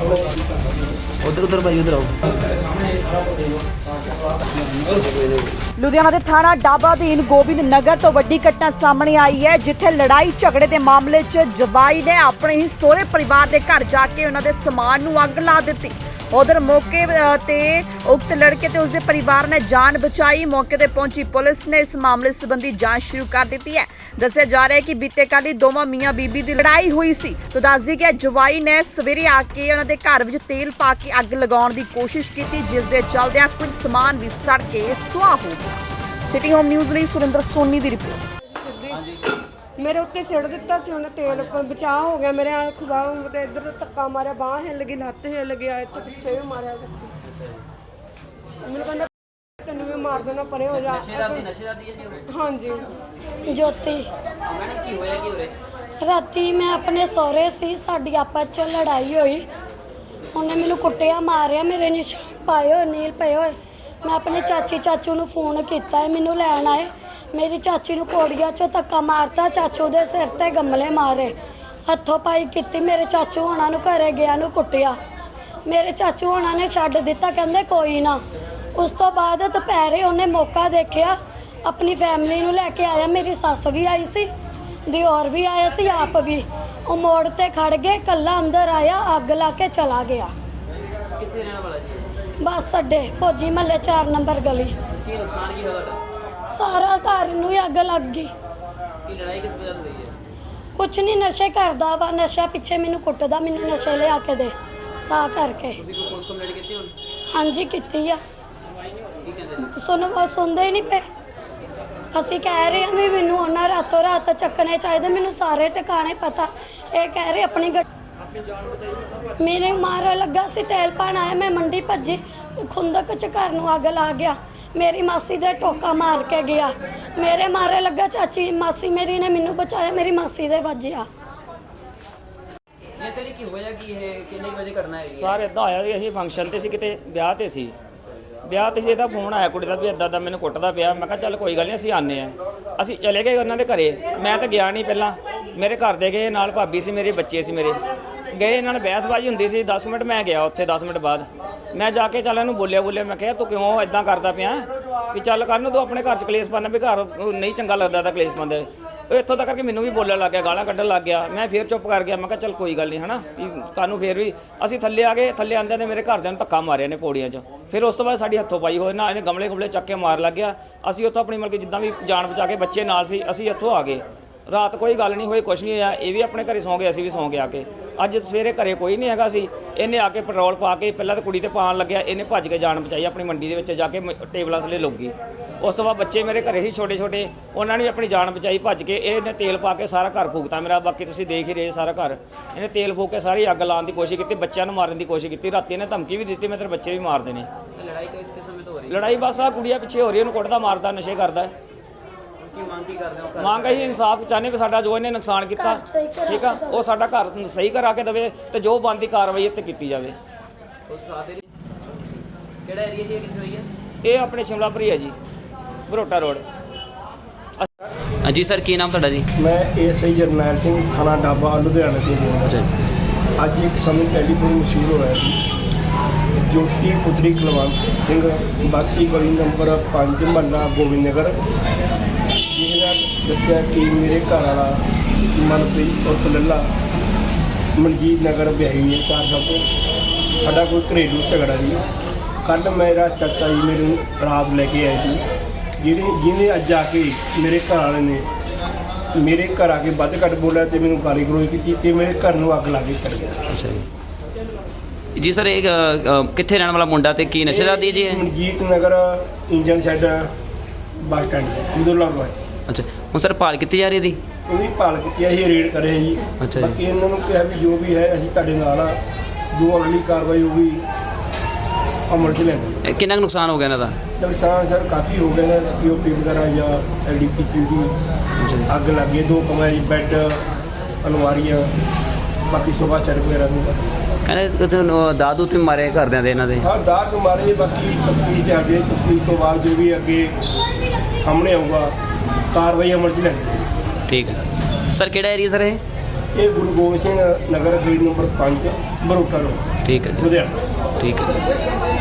അവിടെ ਉਧਰ ਉਧਰ ਭਾਈ, ਉਧਰ ਆਓ। ਲੁਧਿਆਣਾ ਦੇ ਥਾਣਾ ਡਾਬਾ ਅਧੀਨ ਗੋਬਿੰਦ ਨਗਰ ਤੋਂ ਵੱਡੀ ਘਟਨਾ ਸਾਹਮਣੇ ਆਈ ਹੈ, ਜਿੱਥੇ ਲੜਾਈ ਝਗੜੇ ਦੇ ਮਾਮਲੇ 'ਚ ਜਵਾਈ ਨੇ ਆਪਣੇ ਹੀ ਸਹੁਰੇ ਪਰਿਵਾਰ ਦੇ ਘਰ ਜਾ ਕੇ ਉਹਨਾਂ ਦੇ ਸਮਾਨ ਨੂੰ ਅੱਗ ਲਾ ਦਿੱਤੀ। ਉਧਰ ਮੌਕੇ ਤੇ ਉਕਤ ਲੜਕੇ ਤੇ ਉਸਦੇ ਪਰਿਵਾਰ ਨੇ ਜਾਨ ਬਚਾਈ। ਮੌਕੇ ਤੇ ਪਹੁੰਚੀ ਪੁਲਿਸ ਨੇ ਇਸ ਮਾਮਲੇ ਸੰਬੰਧੀ ਜਾਂਚ ਸ਼ੁਰੂ ਕਰ ਦਿੱਤੀ ਹੈ। ਦੱਸਿਆ ਜਾ ਰਿਹਾ ਹੈ ਕਿ ਬੀਤੇ ਕੱਲ੍ਹ ਹੀ ਦੋਵਾਂ ਮੀਆਂ ਬੀਬੀ ਦੀ ਲੜਾਈ ਹੋਈ ਸੀ। ਤਾਂ ਦੱਸਦੀ ਕਿ ਜਵਾਈ ਨੇ ਸਵੇਰੇ ਆ ਕੇ ਉਹਨਾਂ ਦੇ ਘਰ ਵਿੱਚ ਤੇਲ ਪਾ ਕੇ ਅੱਗ ਲਗਾਉਣ ਦੀ ਕੋਸ਼ਿਸ਼ ਕੀਤੀ ਜਿਸ ਦੇ ਚੱਲਦਿਆਂ ਕੁਝ ਸਮਾਨ ਵੀ ਸੜ ਕੇ ਸੁਆਹ ਹੋ ਗਿਆ। ਸਿਟੀ ਹੋਮ ਨਿਊਜ਼ ਲਈ ਸੁਰਿੰਦਰ ਸੋਨੀ ਦੀ ਰਿਪੋਰਟ। ਮੇਰੇ ਉੱਤੇ ਸਿੜ ਦਿੱਤਾ ਸੀ ਉਹਨੇ ਤੇਲ ਬਚਾਅ ਹੋ ਗਿਆ ਮੇਰੇ ਅੱਖ ਬਾਹ ਤੇ ਇੱਧਰ ਤੋਂ ਧੱਕਾ ਮਾਰਿਆ ਬਾਹ ਹਿੱਲ ਗਈ ਲੱਤ ਹਿੱਲ ਗਿਆ ਇੱਥੇ ਪਿੱਛੇ ਵੀ ਮਾਰਿਆ ਮੈਨੂੰ ਕਹਿੰਦਾ ਤੈਨੂੰ ਵੀ ਮਾਰ ਦੇਣਾ ਪਰੇ ਹੋ ਜਾ। ਹਾਂਜੀ। ਜੋਤੀ। ਮੈਡਮ ਕੀ ਹੋਇਆ ਕੀ ਉਰੇ ਰਾਤੀ ਮੈਂ ਆਪਣੇ ਸਹੁਰੇ ਸੀ ਸਾਡੀ ਆਪਸ ਚ ਲੜਾਈ ਹੋਈ। ਉਹਨੇ ਮੈਨੂੰ ਕੁੱਟਿਆ, ਮਾਰਿਆ, ਮੇਰੇ ਨਿਸ਼ਾਨ ਪਾਏ ਹੋਏ, ਨੀਲ ਪਏ ਹੋਏ। ਮੈਂ ਆਪਣੇ ਚਾਚੀ ਚਾਚੂ ਨੂੰ ਫੋਨ ਕੀਤਾ ਹੈ, ਮੈਨੂੰ ਲੈਣ ਆਏ। ਮੇਰੀ ਚਾਚੀ ਨੂੰ ਕੋੜੀਆਂ ਚੋਂ ਧੱਕਾ ਮਾਰਤਾ, ਚਾਚੂ ਦੇ ਸਿਰ ਤੇ ਗਮਲੇ ਮਾਰੇ। ਹੱਥੋਂ ਪਾਈ ਕੀਤੀ, ਮੇਰੇ ਚਾਚੂ ਹੋਣਾ ਨੂੰ ਘਰੇ ਗਿਆ ਨੂੰ ਕੁੱਟਿਆ। ਮੇਰੇ ਚਾਚੂ ਹੋਣਾ ਨੇ ਛੱਡ ਦਿੱਤਾ, ਕਹਿੰਦੇ ਕੋਈ ਨਾ। ਉਸ ਤੋਂ ਬਾਅਦ ਦੁਪਹਿਰੇ ਉਹਨੇ ਮੌਕਾ ਦੇਖਿਆ, ਆਪਣੀ ਫੈਮਿਲੀ ਨੂੰ ਲੈ ਕੇ ਆਇਆ। ਮੇਰੀ ਸੱਸ ਵੀ ਆਈ ਸੀ, ਦਿਓਰ ਵੀ ਆਇਆ ਸੀ, ਆਪ ਵੀ। ਉਹ ਮੋੜ ਤੇ ਖੜ ਗਏ ਕੱਲਾ ਅੰਦਰ ਆਇਆ ਅੱਗ ਲਾ ਕੇ ਚਲਾ ਗਿਆ। ਕਿੱਥੇ ਰਹਿਣ ਵਾਲਾ ਜੀ? ਬਸ ਅੱਡੇ ਫੌਜੀ ਮਹੱਲੇ 4 ਨੰਬਰ ਗਲੀ। ਕੀ ਨੁਕਸਾਨ ਕੀ ਹੋਇਆ ਤੁਹਾਡਾ? ਸਾਰਾ ਘਰ ਨੂੰ ਹੀ ਅੱਗ ਲੱਗ ਗਈ। ਕੀ ਲੜਾਈ ਕਿਸ ਵਜ੍ਹਾ ਤੋਂ ਹੋਈ ਹੈ? ਕੁਛ ਨਹੀਂ ਨਸ਼ੇ ਕਰਦਾ ਵਾ ਨਸ਼ਾ ਪਿੱਛੇ ਮੈਨੂੰ ਕੁੱਟਦਾ ਮੈਨੂੰ ਨਸ਼ੇ ਲਿਆ ਕੇ ਦੇ ਤਾਂ ਕਰਕੇ। ਤੁਸੀਂ ਕੋਈ ਪੁਲਿਸ ਕੰਪਲੇਂਟ ਕੀਤੀ ਹੁਣ? ਹਾਂਜੀ ਕੀਤੀ ਆ। ਕੀ ਕਹਿੰਦੇ ਸੁਣ ਸੁਣਦੇ ਹੀ ਨਹੀਂ ਪਏ। ਅਸੀਂ ਕਹਿ ਰਹੇ ਹਾਂ ਵੀ ਮੈਨੂੰ ਉਹਨਾਂ ਰਾਤੋਂ ਰਾਤ ਚੱਕਣੇ ਚਾਹੀਦੇ ਮੈਨੂੰ ਸਾਰੇ ਟਿਕਾਣੇ ਪਤਾ। ਇਹ ਕਹਿ ਰਹੇ ਆਪਣੀ ਗੱਡੀ ਮੇਰੇ ਮਾਰ ਲੱਗਾ ਸੀ ਤੇਲ ਪਾਣ ਆਇਆ ਮੈਂ ਮੰਡੀ ਭੱਜੀ। ਖੁੰਦਕ ਚ ਘਰ ਨੂੰ ਅੱਗ ਲਾ ਗਿਆ। ਮੇਰੀ ਮਾਸੀ ਦੇ ਟੋਕਾ ਮਾਰ ਕੇ ਗਿਆ। ਮੇਰੇ ਮਾਰੇ ਲੱਗਾ ਚਾਚੀ ਮਾਸੀ ਮੇਰੀ ਨੇ ਮੈਨੂੰ ਬਚਾਇਆ ਮੇਰੀ ਮਾਸੀ ਦੇ ਵੱਜਿਆ। ਇਹ ਤੇਰੀ ਕੀ ਹੋਇਆ ਕੀ ਹੈ ਕਿੰਨੇ ਵਜੇ ਕਰਨਾ ਹੈ? ਸਰ ਇਦਾਂ ਹੋਇਆ ਸੀ ਅਸੀਂ ਫੰਕਸ਼ਨ ਤੇ ਸੀ ਕਿਤੇ ਵਿਆਹ ਤੇ ਸੀ। ਵਿਆਹ ਤੇ ਸੀ ਇਹਦਾ ਫੋਨ ਆਇਆ, ਕੁੜੀ ਦਾ ਵੀ ਇਦਾਂ ਦਾ ਮੈਨੂੰ ਕੁੱਟਦਾ ਪਿਆ। ਮੈਂ ਕਿਹਾ, ਚੱਲ ਕੋਈ ਗੱਲ ਨਹੀਂ ਅਸੀਂ ਆਨੇ ਆ ਅਸੀਂ ਚਲੇ ਗਏ ਉਹਨਾਂ ਦੇ ਘਰੇ। ਮੈਂ ਤਾਂ ਗਿਆ ਨਹੀਂ ਪਹਿਲਾਂ। ਮੇਰੇ ਘਰ ਦੇ ਗਏ, ਨਾਲ ਭਾਬੀ ਸੀ ਮੇਰੇ, ਬੱਚੇ ਸੀ ਮੇਰੇ। ਗਏ, ਇਹਨਾਂ ਨਾਲ ਬਹਿਸਬਾਜ਼ੀ ਹੁੰਦੀ ਸੀ। 10 ਮਿੰਟ ਮੈਂ ਗਿਆ ਉੱਥੇ 10 ਮਿੰਟ ਬਾਅਦ। ਮੈਂ ਜਾ ਕੇ ਚੱਲ ਇਹਨੂੰ ਬੋਲਿਆ ਬੋਲਿਆ, ਮੈਂ ਕਿਹਾ, ਤੂੰ ਕਿਉਂ ਇਦਾਂ ਕਰਦਾ ਪਿਆ? ਵੀ ਚੱਲ ਕਰ ਨੂੰ ਤੂੰ ਆਪਣੇ ਘਰ ਚ ਕਲੇਸ਼ ਪਾਣਾ ਵੀ ਘਰ ਨਹੀਂ ਚੰਗਾ ਲੱਗਦਾ ਤਾਂ ਕਲੇਸ਼ ਪਾਉਂਦੇ। ਉਹ ਇੱਥੋਂ ਤੱਕ ਕਿ ਮੈਨੂੰ ਵੀ ਬੋਲਣ ਲੱਗ ਗਿਆ, ਗਾਲਾਂ ਕੱਢਣ ਲੱਗ ਗਿਆ। ਮੈਂ ਫੇਰ ਚੁੱਪ ਕਰ ਗਿਆ, ਮੈਂ ਕਿਹਾ ਚੱਲ ਕੋਈ ਗੱਲ ਨਹੀਂ, ਹਨਾ? ਵੀ ਕਾਨੂੰ ਫੇਰ ਵੀ ਅਸੀਂ ਥੱਲੇ ਆ ਗਏ, ਥੱਲੇ ਆਂਦੇ ਨੇ ਮੇਰੇ ਘਰਦਿਆਂ ਨੂੰ ਧੱਕਾ ਮਾਰਿਆ ਨੇ ਪੌੜੀਆਂ 'ਚ। ਫਿਰ ਉਸ ਤੋਂ ਬਾਅਦ ਸਾਡੀ ਹੱਥੋਂ ਪਾਈ ਹੋਏ ਨਾ ਇਹਨੇ ਗਮਲੇ ਗੁਮਲੇ ਚੱਕ ਕੇ ਮਾਰ ਲੱਗ ਗਿਆ। ਅਸੀਂ ਉੱਥੋਂ ਆਪਣੀ ਮਤਲਬ ਕਿ ਜਿੱਦਾਂ ਵੀ ਜਾਨ ਬਚਾ ਕੇ ਬੱਚੇ ਨਾਲ ਸੀ, ਅਸੀਂ ਇੱਥੋਂ ਆ ਗਏ। ਰਾਤ ਕੋਈ ਗੱਲ ਨਹੀਂ ਹੋਈ ਕੁਛ ਨਹੀਂ ਹੋਇਆ ਇਹ ਵੀ ਆਪਣੇ ਘਰੇ ਸੌਂ ਗਏ ਅਸੀਂ ਵੀ ਸੌਂ ਗਏ ਆ ਕੇ। ਅੱਜ ਸਵੇਰੇ ਘਰੇ ਕੋਈ ਨਹੀਂ ਹੈਗਾ ਸੀ ਇਹਨੇ ਆ ਕੇ ਪੈਟਰੋਲ ਪਾ ਕੇ ਪਹਿਲਾਂ ਤਾਂ ਕੁੜੀ ਤੇ ਪਾਣ ਲੱਗਿਆ ਇਹਨੇ ਭੱਜ ਕੇ ਜਾਨ ਬਚਾਈ ਆਪਣੀ ਮੰਡੀ ਦੇ ਵਿੱਚ ਜਾ ਕੇ ਮ- ਟੇਬਲਾਂ ਥੱਲੇ ਲੁੱਕ ਗਈ। ਉਸ ਤੋਂ ਬਾਅਦ ਬੱਚੇ ਮੇਰੇ ਘਰੇ ਹੀ ਛੋਟੇ ਛੋਟੇ ਉਹਨਾਂ ਨੇ ਵੀ ਆਪਣੀ ਜਾਨ ਬਚਾਈ ਭੱਜ ਕੇ ਇਹਨੇ ਤੇਲ ਪਾ ਕੇ ਸਾਰਾ ਘਰ ਫੂਕਤਾ ਮੇਰਾ ਬਾਕੀ ਤੁਸੀਂ ਦੇਖ ਹੀ ਰਹੇ ਸਾਰਾ ਘਰ। ਇਹਨੇ ਤੇਲ ਫੂਕ ਕੇ ਸਾਰੀ ਅੱਗ ਲਾਉਣ ਦੀ ਕੋਸ਼ਿਸ਼ ਕੀਤੀ ਬੱਚਿਆਂ ਨੂੰ ਮਾਰਨ ਦੀ ਕੋਸ਼ਿਸ਼ ਕੀਤੀ ਰਾਤੀ ਇਹਨੇ ਧਮਕੀ ਵੀ ਦਿੱਤੀ ਮੈਂ ਤੇਰੇ ਬੱਚੇ ਵੀ ਮਾਰ ਦੇਣੇ ਲੜਾਈ ਕਿਸ ਕਿਸ ਸਮੇਂ ਤੋਂ ਹੋ ਰਹੀ ਲੜਾਈ ਬਸ ਆ ਕੁੜੀਆਂ ਪਿੱਛੇ ਹੋ ਰਹੀ ਹੈ ਉਹਨੂੰ ਕੁੱਟਦਾ ਮਾਰਦਾ ਨਸ਼ੇ ਕਰਦਾ। ਹੈ ਕੀ ਮੰਗ ਕੀ ਕਰਦੇ ਹੋ ਘਰ? ਮੰਗ ਅਸੀਂ ਇਨਸਾਫ ਚਾਹੁੰਦੇ ਵੀ ਸਾਡਾ ਜੋ ਇਹਨੇ ਨੁਕਸਾਨ ਕੀਤਾ ਠੀਕ ਆ? ਉਹ ਸਾਡਾ ਘਰ ਸਹੀ ਕਰਾ ਕੇ ਦੇਵੇ ਤੇ ਜੋ ਬਣਦੀ ਕਾਰਵਾਈ ਇੱਥੇ ਕੀਤੀ ਜਾਵੇ। ਕਿਹੜਾ ਏਰੀਆ ਇਹ ਕਿੱਥੇ ਹੋਈ ਹੈ? ਇਹ ਆਪਣੇ ਸ਼ਿਮਲਾਪੁਰੀ ਹੈ ਜੀ ਬਰੋਟਾ ਰੋਡ। ਹਾਂਜੀ ਸਰ ਕੀ ਨਾਮ ਤੁਹਾਡਾ ਜੀ? ਮੈਂ ਏਐਸਆਈ ਜਰਨੈਲ ਸਿੰਘ ਥਾਣਾ ਡਾਬਾ ਲੁਧਿਆਣਾ ਤੋਂ ਬੋਲ ਰਿਹਾ। ਅੱਜ ਇੱਕ ਸਾਨੂੰ ਟੈਲੀਫੋਨ ਮਸ਼ਹੂਰ ਹੋਇਆ ਸੀ। ਜੋਤੀ ਪੁੱਤਰੀ ਕੁਲਵੰਤ ਸਿੰਘ ਵਾਸੀ ਗਲੀ ਨੰਬਰ 5 ਮਹੱਲਾ ਗੋਬਿੰਦ ਨਗਰ ਜਿਹਨੇ ਦੱਸਿਆ ਕਿ ਮੇਰੇ ਘਰ ਵਾਲਾ ਮਨਪ੍ਰੀਤ ਉਰਫ ਲੱਲਾ ਮਨਜੀਤ ਨਗਰ ਵਿਆਹੀ ਹੈ। ਚਾਰ ਸਾਲ ਤੋਂ ਸਾਡਾ ਕੋਈ ਘਰੇਲੂ ਝਗੜਾ ਸੀ ਕੱਲ ਮੇਰਾ ਚਾਚਾ ਜੀ ਮੈਨੂੰ ਰਾਤ ਲੈ ਕੇ ਆਏ ਸੀ। ਜਿਹਨੇ ਜਿਹਨੇ ਅੱਜ ਆ ਕੇ ਮੇਰੇ ਘਰ ਵਾਲੇ ਨੇ ਮੇਰੇ ਘਰ ਆ ਕੇ ਵੱਧ ਘੱਟ ਬੋਲਿਆ ਤੇ ਮੈਨੂੰ ਗਾਲੀ ਗਲੋਚ ਕੀਤੀ ਤੇ ਮੇਰੇ ਘਰ ਨੂੰ ਅੱਗ ਲਾ ਕੇ ਚਲ ਗਿਆ। ਅੱਛਾ ਜੀ। ਜੀ ਸਰ ਇਹ ਅ, ਅ, ਕਿੱਥੇ ਰਹਿਣ ਵਾਲਾ ਮੁੰਡਾ ਤੇ ਕੀ ਨਸ਼ੇ ਦਾ ਦੀ ਜੀ ਇਹ? Manjit Nagar engine shed bus stand Abdullabad ਅੱਛਾ ਹੁਣ ਸਰ ਭਾਲ ਕੀਤੀ ਜਾ ਰਹੀ ਦੀ ਉਹਦੀ ਭਾਲ ਕੀਤੀ ਅਸੀਂ ਰੇਡ ਕਰੇ ਜੀ। ਅੱਛਾ ਜੀ। ਬਾਕੀ ਇਹਨਾਂ ਨੂੰ ਕਿਹਾ ਵੀ ਜੋ ਵੀ ਹੈ ਅਸੀਂ ਤੁਹਾਡੇ ਨਾਲ ਆ। ਜੋ ਅਗਲੀ ਕਾਰਵਾਈ ਹੋਊਗੀ ਅਮਲ 'ਚ ਲੈਂਦੇ ਇਹ ਕਿੰਨਾ ਕੁ ਨੁਕਸਾਨ ਹੋ ਗਿਆ ਇਹਨਾਂ ਦਾ? ਨੁਕਸਾਨ ਸਰ ਕਾਫੀ ਹੋ ਗਏ ਨੇ ਪੀਓਪੀ ਵਗੈਰਾ ਜਾਂ ਐਲਡੀ ਕੀਤੀ ਦੀ ਅੱਛਾ ਜੀ। ਅੱਗ ਲੱਗੇ ਦੋ ਕਮਰੇ ਬੈੱਡ ਅਲਮਾਰੀਆਂ ਬਾਕੀ ਸੋਫਾ ਸੈੱਟ ਵਗੈਰਾ ਨੂੰ। ਕਹਿੰਦੇ ਤੁਹਾਨੂੰ ਦਾਦੂ ਤੇ ਮਾਰੇ ਘਰਦਿਆਂ ਦੇ ਇਹਨਾਂ ਦੇ। ਹਾਂ ਦਾਗ ਮਾਰੇ ਬਾਕੀ ਤਫਤੀਸ਼ ਚੱਲਦੀ ਹੈ। ਤਫਤੀਸ਼ ਤੋਂ ਬਾਅਦ ਜੋ ਵੀ ਅੱਗੇ ਸਾਹਮਣੇ ਆਊਗਾ ਕਾਰਵਾਈ ਅਮਲ 'ਚ ਲੈਂਦੇ ਠੀਕ ਹੈ। ਸਰ ਕਿਹੜਾ ਏਰੀਆ ਸਰ ਇਹ? ਇਹ ਗੁਰੂ ਗੋਬਿੰਦ ਸਿੰਘ ਨਗਰ ਗਲੀ ਨੰਬਰ 5 ਬਰੋਟਾ ਰੋਡ। ਠੀਕ ਹੈ ਜੀ। ਲੁਧਿਆਣਾ। ਠੀਕ ਹੈ